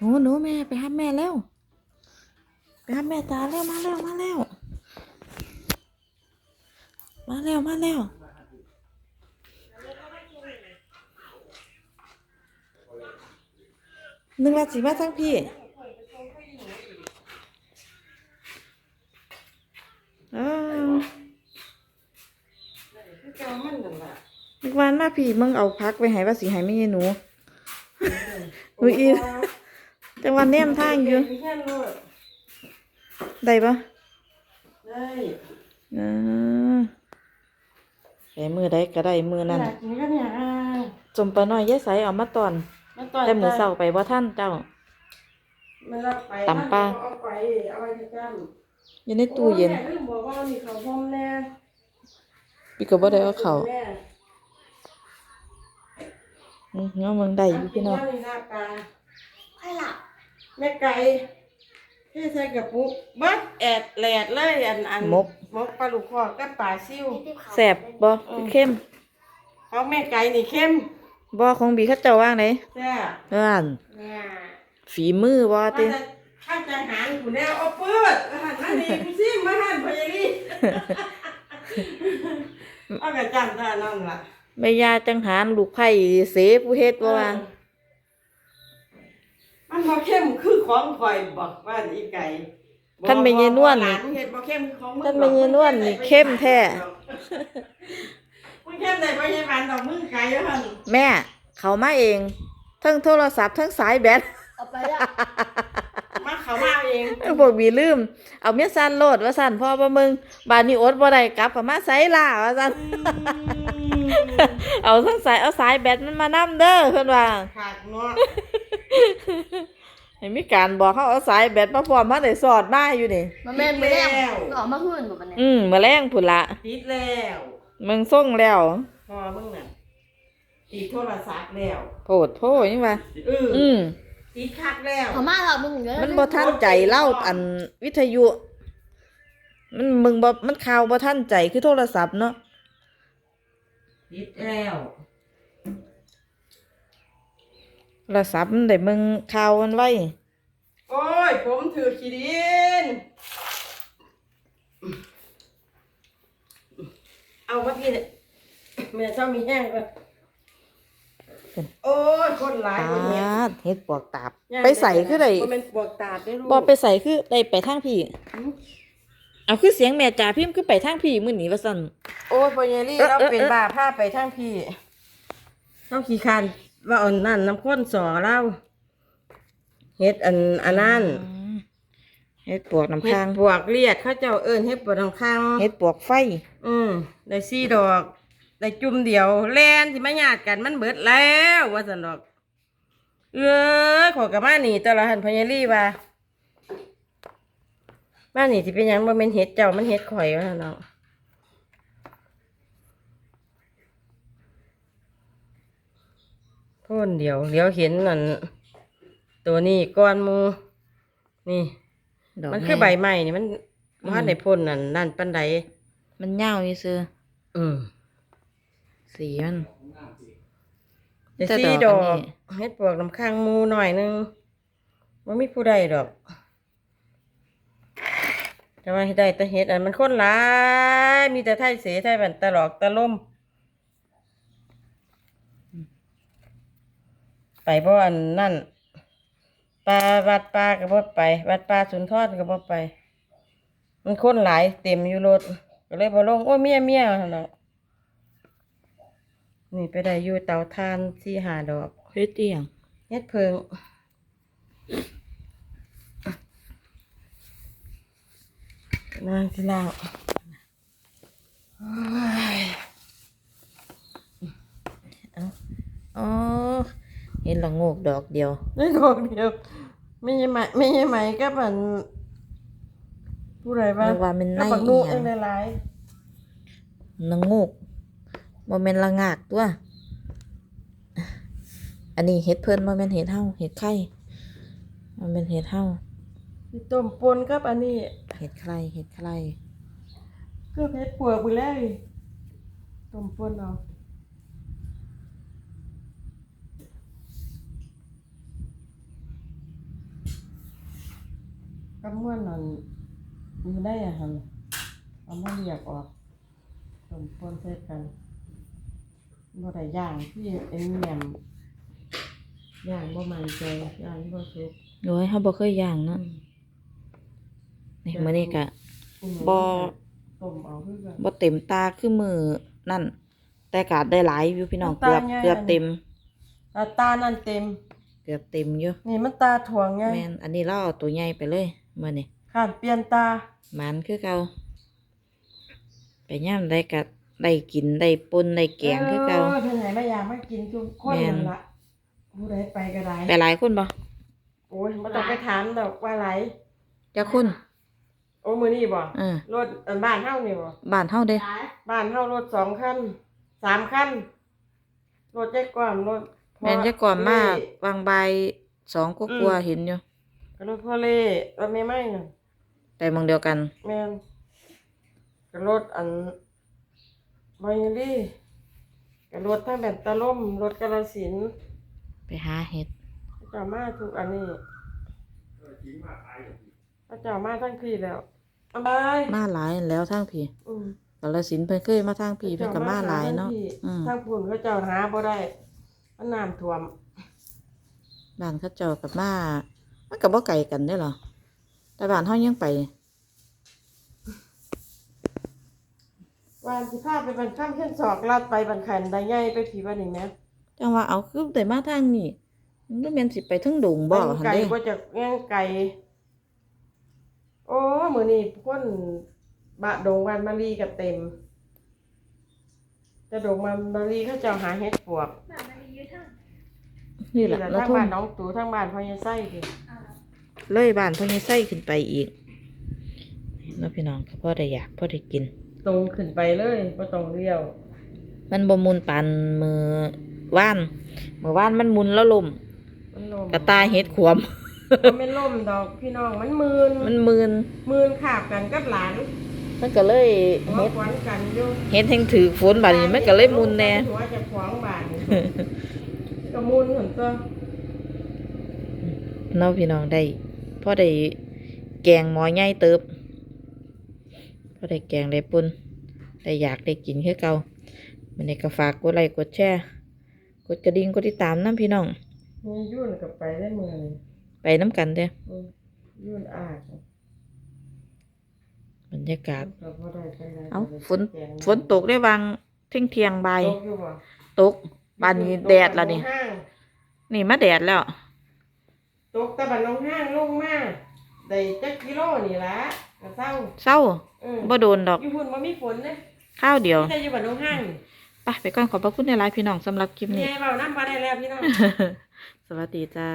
หนูหนูแม่ไปหาแม่แล้วไปหาแม่ตาแล้วมาแล้วมาแล้ว มาแล้วมาแล้วนึกว่าสิมาทั้งพี่อ้าวเจ้ามันนั่นล่ะนึกว่ามาพี่มึงเอาพักไปให้ว่าสิให้ไม่ใช่หนูหนูอี จังหวันแนมทางอยู่มีแค่นู้นได้ปะได้อ่าแต่มือได้ก็ได้มือนั่นอยากกินก็เนี่ยอ่าจมปลาน้อยยายใสเอามาตอนมันต่อยแต่มือเศร้าไปว่าท่านเจ้ามันรับไปตำปลาเอาไปเอาไปที่จ้ำอยู่ในตู้เย็นโอ้แม่ก็บอกว่ามีข้าวหอมแน่พี่ก็บ่ได้เอาเขาแม่อืมเงาเมืองได้อยู่พี่น้อง แม่ไก่เทใส่กระปุกบัดแอดแหลดเลยอันอันมก มกปลาลูกคอกับปลาซิว แสบบ่เข้มของแม่ไก่นี่เข้มบ่ของบีเขาเจ้าว่างไหนแซ่บเพื่อนเนี่ยฝีมือบ่ว่าติจะข้าจะหารกูแน่เอาปืดมาหันมานี่กูซิมาหันพยาลีเอากระจังท่านั่นล่ะแม่ยาจังหารลูกไผ่เสผู้เฮ็ดบ่ว่า มันบ่เข้มคือของข่อยบอกว่าอีไก่ท่านแม่ยายนวลหลานเฮ็ดบ่เข้มคือของมึงท่านแม่ยายนวลนี่เข้มแท้ มึงเข้มได้บ่ยายหวานดอกมึงไก่แล้วหั่นแม่ เขามาเอง ทั้งโทรศัพท์ทั้งสายแบต เอาไปละมาเขามาเองบอกบีลืม เอาเมียสั่นโลดว่าสั่นพ่อบ่มึงบานนี้อดบ่ได้กลับก็มาไสล่ะว่าสั่นเอาทั้งสายเอาสายแบตมันมานํเด้อเพิ่นว่าขาดเนาะ ให้มีการบอกเขาเอาสายแบตมาพร้อมมาได้สอดมาอยู่นี่ มันแม่นมือแรกมันออกมาหื่นแบบมันเนี่ยอืมมื้อแรงพุ่นละติดแล้วมึงส่งแล้วพอมึงน่ะติดโทรศัพท์แล้วโพดโพยังว่าเอออืมติดคักแล้วเขามาเรามึงเยอะมันบ่ทันใจเล่าอันวิทยุ มันมึงบ่มันข่าวบ่ทันใจคือโทรศัพท์เนาะติดแล้ว โทรศัพท์มันได้มึงข่าวมันไว้ โอ้ย ผมถือขี้ดิน เอามาพี่เนี่ยแม่เจ้ามีแห้งเลยโอ้ย คนหลายตาคนเนี่ยดเฮ็ดปวกตาบ ไปใส่คือได้บ่แมันเป็นบวกตาดได้ลูกบ่ไปใส่คือได้ไปทางพี่ เอาคือเสียงแม่จ๋าพิมพ์คือไปทางพี่มื้อนี้ว่าซั่น โอ้ยพอเยลี่เอ๊ะเราเอ๊ะเป็นเอ๊ะบ้าผ้าไปทั้งพี่เราขี้คัน ว่าเอ่อนนั่นน้ำข้นสอเราเฮ็ดอันอันนั้นอืมเฮ็ดปวกน้ำเฮ็ดค้างปวกเลียดเขาเจ้าเอิ้นเฮ็ดปวกน้ำค้าง เฮ็ดปวกไฟ อืมได้สี่ดอก ได้จุ่มเดียวแลนที่มาญาติกันมันเบิดแล้ว ว่าสันดอก เอ้ยขอกลับมานี่ตลอดหันพญาลี่ว่าบ้านนี่ที่เป็นหยังบ่แม่นเฮ็ดเจ้ามันเฮ็ดข่อยว่าซั่นเนาะพ่นเดียวเดี๋ยวเห็นนั่นตัวนี้ก้อนหมูนี่ดอกมันคือแใบไม้นี่มันบ่ทันได้พ่นนั่นนั่นปานใดมันยาวอยู่ซื่ออืมสีมัน แต่แต่สีดดออกอันกนี้ เฮ็ดปลวกน้ำค้างหมูหน่อยหนึงมันมีผู้ใดดอก แต่ว่าเฮ็ดได้แต่เฮ็ดอันมันคนหลายมีแต่ไทยเสไทยบันตลอกตะล่ม ไปบ่อันนั่นปลาวัดปลาก็บ่ไป วัดปลาสุนทรก็บ่ไป มันคนหลายเต็มอยู่รถก็เลยบ่ลงโอ้ยเมียเมียหั่นเนาะนี่ไปได้อยู่เตาทานสี่หาดอกเฮ็ดอีหยังเฮ็ดเพิงนางที่ลาวโอ้ย อ๋อเห็น ละโงกดอกเดียว ได้ดอกเดียวไม่ใช่ไหมไม่ใช่ไหมก็มันผู้ใดบ้างนึกว่ามันก็ในบักนูอีหยัเอ็งนหลายละโงกบ่แม่นละงากตัว อันนี้เห็ดเพิ่นบ่แม่นเห็ดเฮาเห็ดไข่มันเป็นเห็ดเฮาๆมีต้มปนกับอันนี้เห็ดไข่เห็ดไข่ ก็เพชรปวกไปแล้วต้มปนเอา กับม้วนนั่นอยู่ได้อะหั่นเอามาเรียกออกสมปนใส่กันบ่ได้ย่างที่เอ็นแหนมย่างบ่มันใจย่างบ่สุกโอ้ยเฮาบ่เคยย่างเนาะนี่มื้อนี้ก็บ่ต้มเอาคือกันบ่เต็มตาคือมือนั่น แต่ก็ได้หลายอยู่พี่น้องตาเกือบใหญ่เกือบเต็มตาตานั่นเต็ม เกือบเต็มอยู่นี่มันตาถ่วงไงแม่นอันนี้เราเอาตัวใหญ่ไปเลย มื้อนี้ข้านเปลี่ยนตาหมันคือเก่าไปย่ามได้ก็ได้กินได้ป่นได้แกงคือเก่าเออเพิ่นให้มาอยากมากินทุกคนแม่นนั่นล่ะผู้ใดไปก็ได้ไปหลายคนบ่โอ้ยบ่ต้องไปถามดอกว่าไหลจักคนโอ้มื้อนี้บ่เออรถอันบ้านเฮานี่บ่บ้านเฮาเด้บ้านเฮารถสองคันสามคันรถแจ๊กความรถพ่อแม่นจะก่อนมากเล่วางใบายสองกว่าๆเห็นอยู่ ก็รถพ่อเล่รถแม่ไม้น่ะแต่หมองเดียวกัน แม่นก็รถอันบอยลี่ก็รถทั้งแบบตะล่มรถกาฬสินธุ์ไปหาเห็ดพระเจ้ามาทุกอันนี้พระเจ้ามาทั้งพี่แล้วเอาบายมาหลายแล้วทางพี่อืม กาฬสินธุ์เพิ่นเคยมาทางพี่เพิ่นก็มาหลายเนาะอืมทั้งพุ่นเขาเจ้าหาบ่ได้มันน้ำท่วมบ้านเขาเจ้ากับมา มันก็บ่ไกลกันเด้อเหรอแต่บ้านเฮายังไปวานสิพาไปบันข้ามเส้นศอกลาดไปบันขันได้ใหญ่ไปผีวันนี้แหม่จังว่าเอาคือแต่มาทางนี้มันบ่แม่นสิไปถึงดงบ่มันหั่นไก่เด้บ่จากแง่งไก่โอ้มื้อนี้คนบะดงวันมารีก็เต็มแต่ดงวันมารีเขาเจ้าหาเห็ดปวกนี่แหละทั้แล้วงทุ่บ้างนน้องตู่ทั้งบ้านพ่อยายไส้ดิ เลยบ้านพ่อใหญ่ไส้ขึ้นไปอีกเนาะพี่น้องก็พอได้อยากพอได้กิน ตรงขึ้นไปเลยบ่ต้องเลี้ยว มันบ่มุนปานมือว่านมือว่านมันมุนแล้วลมมันลมกระตายเฮ็ดขวม มันไม่ล่มดอกพี่น้องมันมืนมันมืนมืนขาบกันกับหลานมันก็เลยหัวเฮ็ดขวัญกันอยู่เฮ็ดแห่งถือฝนบาดนี้มันก็เลยมุนแน่หัวจะขวางบาดนี่ก็มุนเหมือนตัว เนาะพี่น้องได้ พอได้แกงหมอใหญ่เติบพอได้แกงได้ปุ่นได้อยากได้กินคือเก่ามันนี้ก็ฝากกดไลค์กดแชร์กดกระดิ่งกดติดตามนํพี่น้องมียุ่นกับไปได้มือนี่ไปน้ำกันเด้ออืมยุ่นอากบรรยากาศก็บ่ได้ไปไหนเอ้าก็ได้ฝนแกงฝนตกได้วางเที่ยงเที่ยงๆบ่ายตกอยู่บ่ตกบานนี้แดดแล้วนี่ตกห้างนี่มาแดดแล้ว ตกตะบันลงห้างลงมาได้จักกิโลนี่ละก็เศร้าเศร้าเออบ่โดนดอก อยู่หุ่นบ่มีฝนเด้ข้าวเดียว แต่อยู่บันลงห้างไปไปก่อนขอบพระคุณในไลน์พี่น้องสำหรับคลิปนี้ยายเว้าน้ำบ่ได้แล้วพี่น้อง สวัสดีจ้า